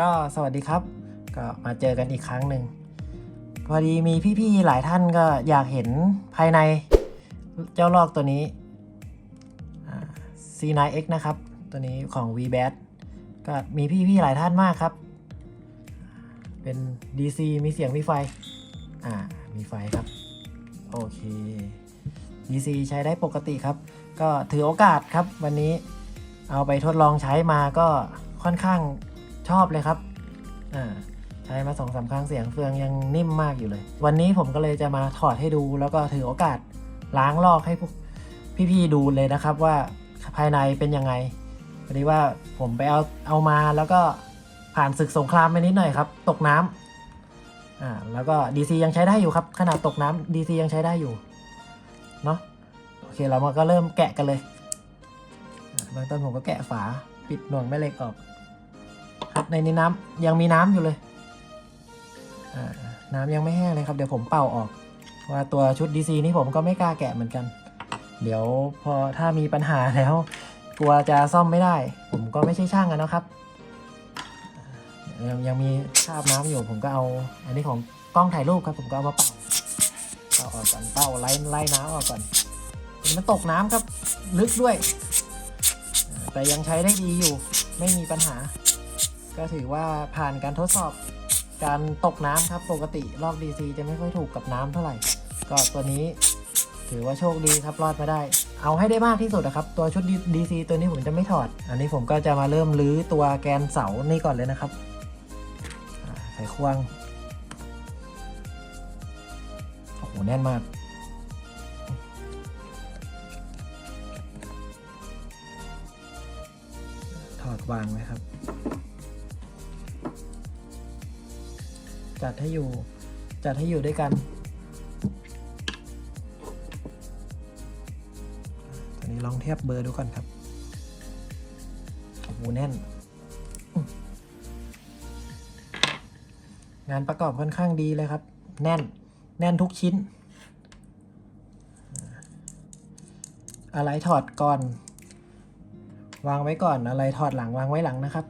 ก็สวัสดีครับ ก็มาเจอกันอีกครั้งหนึ่งพอดีมีพี่ๆหลายท่านก็อยากเห็นภายในเจ้าลอกตัวนี้ C9X นะครับ ตัวนี้ของ VBAT ก็มีพี่ๆหลายท่านมากครับ เป็น DC มีเสียงมีไฟ อ่า มีไฟครับ โอเค DC ใช้ได้ปกติครับ ก็ถือโอกาสครับวันนี้เอาไปทดลองใช้มาก็ค่อนข้าง ชอบเลยครับอ่าใช้มาสองสามครั้งเสียงเฟืองยังนิ่มมากอยู่เลย วันนี้ผมก็เลยจะมาถอดให้ดู แล้วก็ถือโอกาสล้างลอกให้พวกพี่ๆดูเลยนะครับว่าภายในเป็นยังไงพอดีว่าผมไปเอาเอามาแล้วก็ผ่านศึกสงครามไปนิดหน่อยครับ ตกน้ำอ่าแล้วก็ DC ยังใช้ได้อยู่ครับ ขนาดตกน้ำ DC ยังใช้ได้อยู่เนาะโอเคเรามาก็เริ่มแกะกันเลยเบื้องต้นผมก็แกะฝาปิดหน่วงแม่เหล็กออก ครับในน้ำยังมีน้ำอยู่เลยน้ำยังไม่แห้งเลยครับ เดี๋ยวผมเป่าออก ว่าตัวชุด DC นี่ผมก็ไม่กล้าแกะเหมือนกัน เดี๋ยวพอถ้ามีปัญหาแล้ว กลัวจะซ่อมไม่ได้ ผมก็ไม่ใช่ช่างนะครับ ยังยังมีคราบน้ำอยู่ผมก็เอา อันนี้ของกล้องถ่ายรูปครับ ผมก็เอามาเป่าเป่าออกก่อนเป่าไล่ไล่น้ำออกก่อนมันตกน้ำครับลึกด้วย แต่ยังใช้ได้ดีอยู่ ไม่มีปัญหา ก็ถือว่าผ่านการทดสอบการตกน้ำครับ ปกติลอก DC จะไม่ค่อยถูกกับน้ำเท่าไหร่ ก็ตัวนี้ถือว่าโชคดีครับรอดมาได้ เอาให้ได้มากที่สุดนะครับ ตัวชุด DC ตัวนี้ผมจะไม่ถอด อันนี้ผมก็จะมาเริ่มรื้อตัวแกนเสานี่ก่อนเลยนะครับอ่าไขควงโอ้โหแน่นมากถอดวางไว้ครับ จัดให้อยู่ จัดให้อยู่ด้วยกัน ตอนนี้ลองเทียบเบอร์ดูก่อนครับโอ้โหแน่น งานประกอบค่อนข้างดีเลยครับ แน่น แน่นทุกชิ้น อะไรถอดก่อน วางไว้ก่อน อะไรถอดหลังวางไว้หลังนะครับ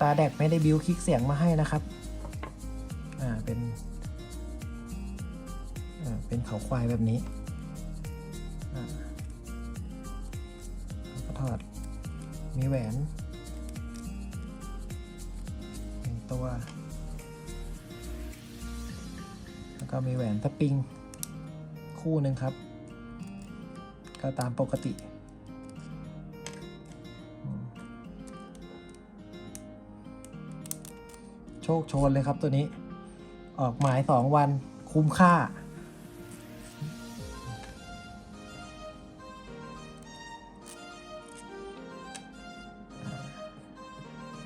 ตาร์แดกไม่ได้บิวคลิกเสียงมาให้นะครับ อ่า เป็น อ่า เป็นเขาควายแบบนี้ อ่าก็ถอด มีแหวนหนึ่งตัว แล้วก็มีแหวนสปริง คู่หนึ่งครับ ก็ตามปกติ โชคโชนเลยครับตัวนี้ ออกหมายสองวันคุ้มค่า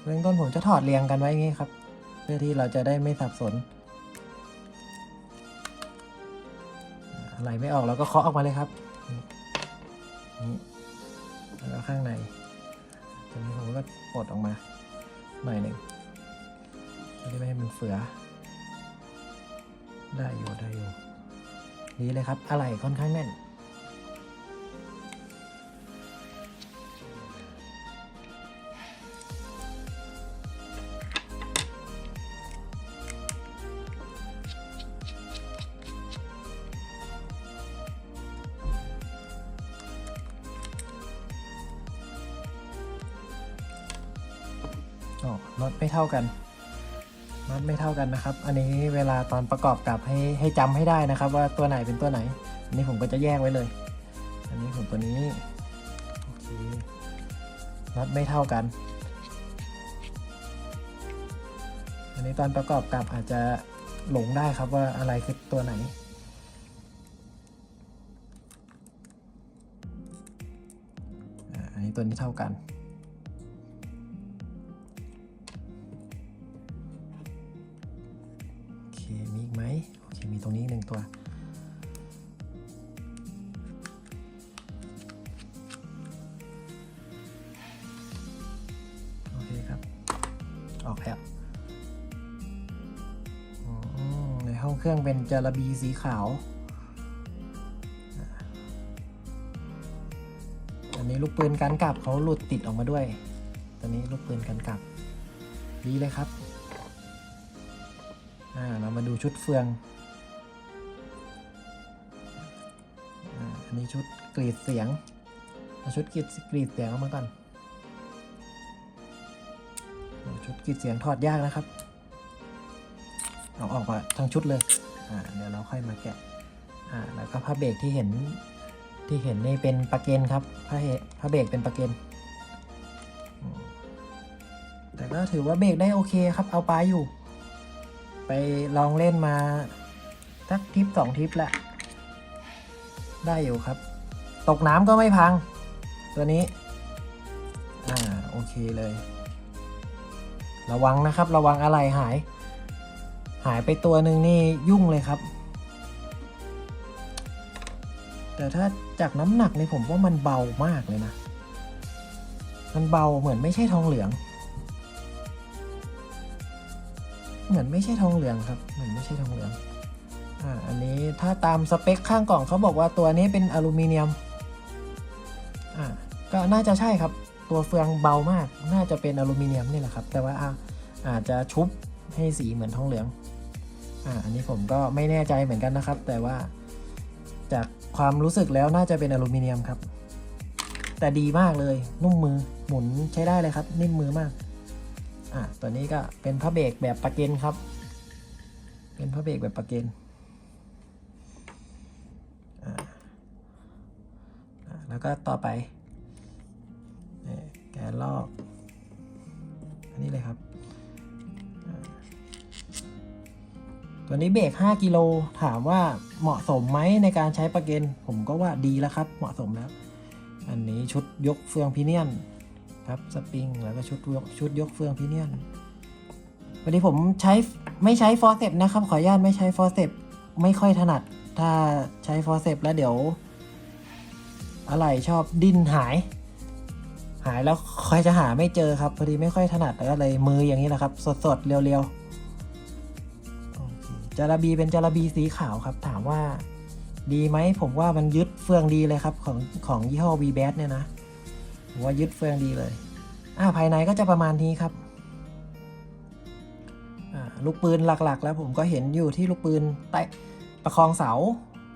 เบื้องต้นผมจะถอดเรียงกันไว้อย่างนี้ครับ เพื่อที่เราจะได้ไม่สับสน อะไรไม่ออกเราก็เคาะออกมาเลยครับนี่แล้วข้างในตรงนี้ผมก็ปลดออกมาหน่อยหนึ่ง เพื่อที่ไม่ให้มันเฟือ ได้อยู่ได้อยู่ดีเลยครับ อะไรค่อนข้างแน่นอ๋อน็อตไม่เท่ากัน น็อตไม่เท่ากันนะครับ อันนี้เวลาตอนประกอบกับให้ให้จำให้ได้นะครับ ว่าตัวไหนเป็นตัวไหน อันนี้ผมก็จะแยกไว้เลย อันนี้ผมตัวนี้โอเคน็อตไม่เท่ากัน อันนี้ตอนประกอบกับอาจจะหลงได้ครับว่าอะไรคือตัวไหนอันนี้ตัวนี้เท่ากัน แล้วอืมในห้องเครื่องเป็นจาระบีสีขาว อันนี้ลูกปืนกันกลับเขาหลุดติดออกมาด้วย ตอนนี้ลูกปืนกันกลับ ดีเลยครับอ่าเรามาดูชุดเฟืองอันนี้ชุดกรีดเสียงเอาชุดกรีดกรีดเสียงออกมาก่อน ชุดกรีดเสียงถอดยากนะครับ เอาออกมาทั้งชุดเลย อ่า เดี๋ยวเราค่อยมาแกะ อ่า แล้วก็ผ้าเบรกที่เห็นที่เห็นนี่เป็นปลาเกนครับผ้าเผ้าเบรกเป็นปลาเกนแต่ก็ถือว่าเบรกได้โอเคครับ เอาปลาอยู่ ไปลองเล่นมาสักทิปสองทิปแหละ ได้อยู่ครับ ตกน้ำก็ไม่พัง ตัวนี้ อ่า โอเคเลย ระวังนะครับ ระวังอะไรหาย หายไปตัวหนึ่งนี่ยุ่งเลยครับ แต่ถ้าจากน้ำหนักในผมว่ามันเบามากเลยนะ มันเบาเหมือนไม่ใช่ทองเหลือง เหมือนไม่ใช่ทองเหลืองครับ เหมือนไม่ใช่ทองเหลือง อ่า อันนี้ถ้าตามสเปคข้างกล่องเขาบอกว่าตัวนี้เป็นอลูมิเนียม อ่า ก็น่าจะใช่ครับ ตัวเฟืองเบามาก น่าจะเป็นอลูมิเนียมนี่แหละครับ แต่ว่าอาจจะชุบให้สีเหมือนทองเหลือง อ่า อันนี้ผมก็ไม่แน่ใจเหมือนกันนะครับ แต่ว่าจากความรู้สึกแล้วน่าจะเป็นอลูมิเนียมครับ แต่ดีมากเลย นุ่มมือ หมุนใช้ได้เลยครับ นิ่มมือมาก อะตัวนี้ก็เป็นผ้าเบรกแบบปะเกนครับ เป็นผ้าเบรกแบบปะเกนอ่าแล้วก็ต่อไป แกนลอก อันนี้เลยครับ ตัวนี้เบรก5กิโลถามว่าเหมาะสมไหมในการใช้ประเกนผมก็ว่าดีแล้วครับ เหมาะสมแล้ว อันนี้ชุดยกเฟืองพิเนียนครับสปริงแล้วก็ชุดชุดยกเฟืองพิเนียนวันนี้ผมใช้ไม่ใช้ฟอร์เซปนะครับ ขออนุญาตไม่ใช้ฟอร์เซปไม่ค่อยถนัด ถ้าใช้ฟอร์เซปแล้วเดี๋ยว อะไรชอบดิ้นหาย หายแล้วคอยจะหาไม่เจอครับ พอดีไม่ค่อยถนัดก็เลยมืออย่างนี้แหละครับ สดๆ เรียวๆเคจาระบีเป็นจาระบีสีขาวครับ ถามว่าดีไหมผมว่ามันยึดเฟืองดีเลยครับของของยี่ห้อ v b a t เนี่ยนะผมว่ายึดเฟืองดีเลย อ่าภายในก็จะประมาณนี้ครับลูกปืนหลักๆ แล้วผมก็เห็นอยู่ที่ลูกปืนใต้ประคองเสา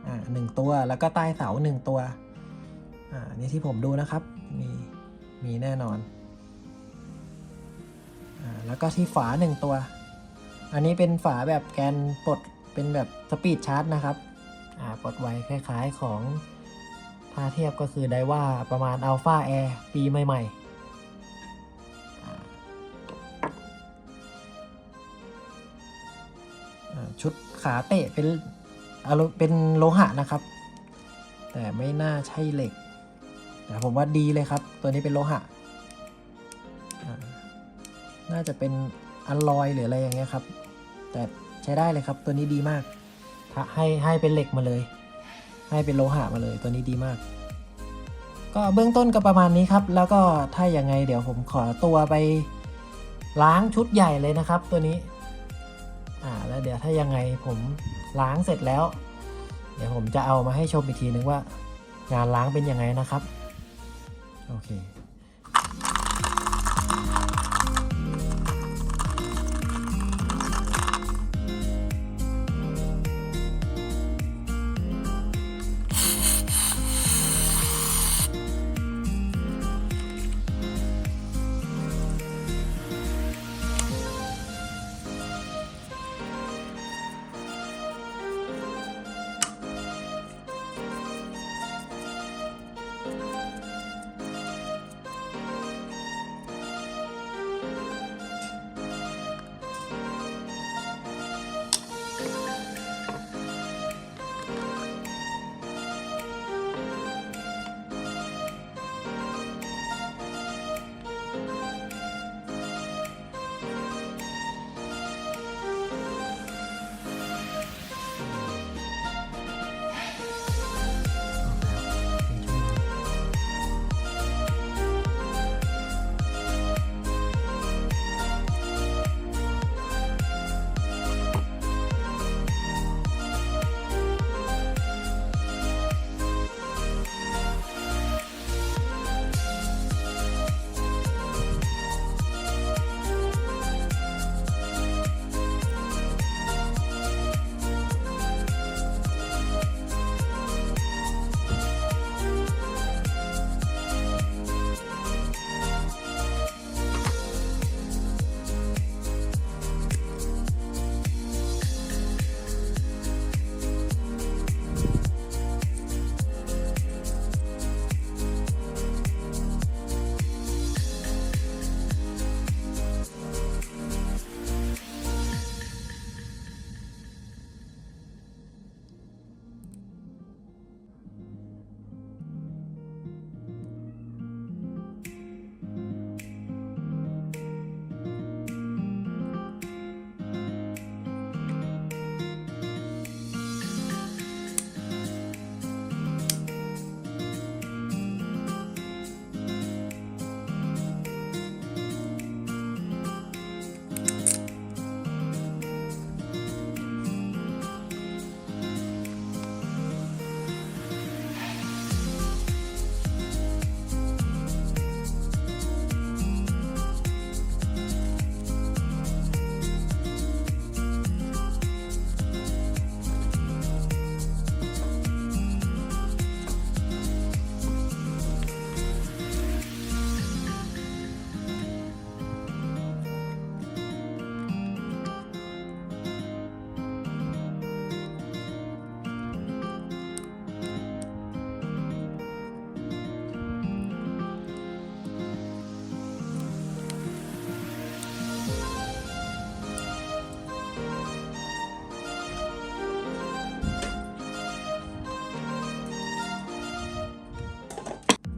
อ่าหนึ่งตัวแล้วก็ใต้เสาหนึ่งตัวอ่านี่ที่ผมดูนะครับมี มีแน่นอนอแล้วก็ที่ฝาหนึ่งตัว อันนี้เป็นฝาแบบแกนปลดเป็นแบบสปีดชาร์จนะครับปลดไวคล้ายๆของถ้าเทียบก็คือได้ว่าประมาณ Alpha Air ปีใหม่ๆชุดขาเตะเป็นอลูเป็นโลหะนะครับ แต่ไม่น่าใช่เหล็ก แต่ผมว่าดีเลยครับ ตัวนี้เป็นโลหะ น่าจะเป็นอลลอยหรืออะไรอย่างเงี้ยครับ แต่ใช้ได้เลยครับ ตัวนี้ดีมากให้ให้เป็นเหล็กมาเลย ให้เป็นโลหะมาเลย ตัวนี้ดีมาก ก็เบื้องต้นก็ประมาณนี้ครับ แล้วก็ถ้าอย่างไงเดี๋ยวผมขอตัวไปล้างชุดใหญ่เลยนะครับ ตัวนี้ อ่าแล้วเดี๋ยวถ้ายังไงผมล้างเสร็จแล้ว เดี๋ยวผมจะเอามาให้ชมอีกทีนึงว่างานล้างเป็นยังไงนะครับ โ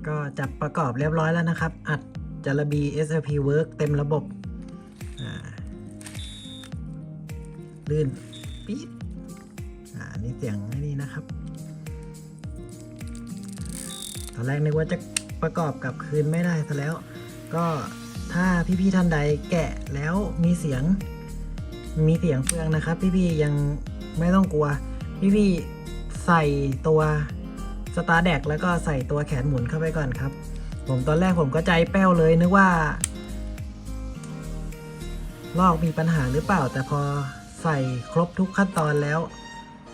ก็จับประกอบเรียบร้อยแล้วนะครับ อัดจารบี SLP Work เต็มระบบลื่นปี๊ดอ่านี่เสียงนี่นะครับ ตอนแรกนึกว่าจะประกอบกับคืนไม่ได้ซะแล้ว ก็ถ้าพี่ๆท่านใดแกะแล้วมีเสียงมีเสียงเฟืองนะครับ พี่ๆยังไม่ต้องกลัว พี่ๆใส่ตัว สตาร์แดกแล้วก็ใส่ตัวแขนหมุนเข้าไปก่อนครับ ผมตอนแรกผมก็ใจแป้วเลยนึกว่า ลอกมีปัญหาหรือเปล่า แต่พอใส่ครบทุกขั้นตอนแล้ว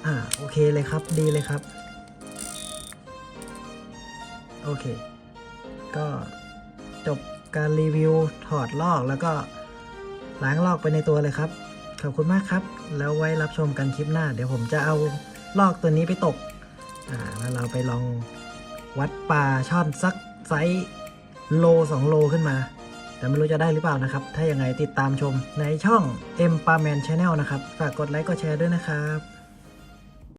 อ่าโอเคเลยครับดีเลยครับ โอเค ก็จบการรีวิวถอดลอกแล้วก็ล้างลอกไปในตัวเลยครับ ขอบคุณมากครับ แล้วไว้รับชมกันคลิปหน้า เดี๋ยวผมจะเอาลอกตัวนี้ไปตก อ่าแล้วเราไปลองวัดปลาช่อนสักไซส์โลสองโลขึ้นมา แต่ไม่รู้จะได้หรือเปล่านะครับ ถ้าอย่างไรติดตามชมในช่อง M p a r Man Channel นะครับ ฝากกดไลค์กดแชร์ด้วยนะครับ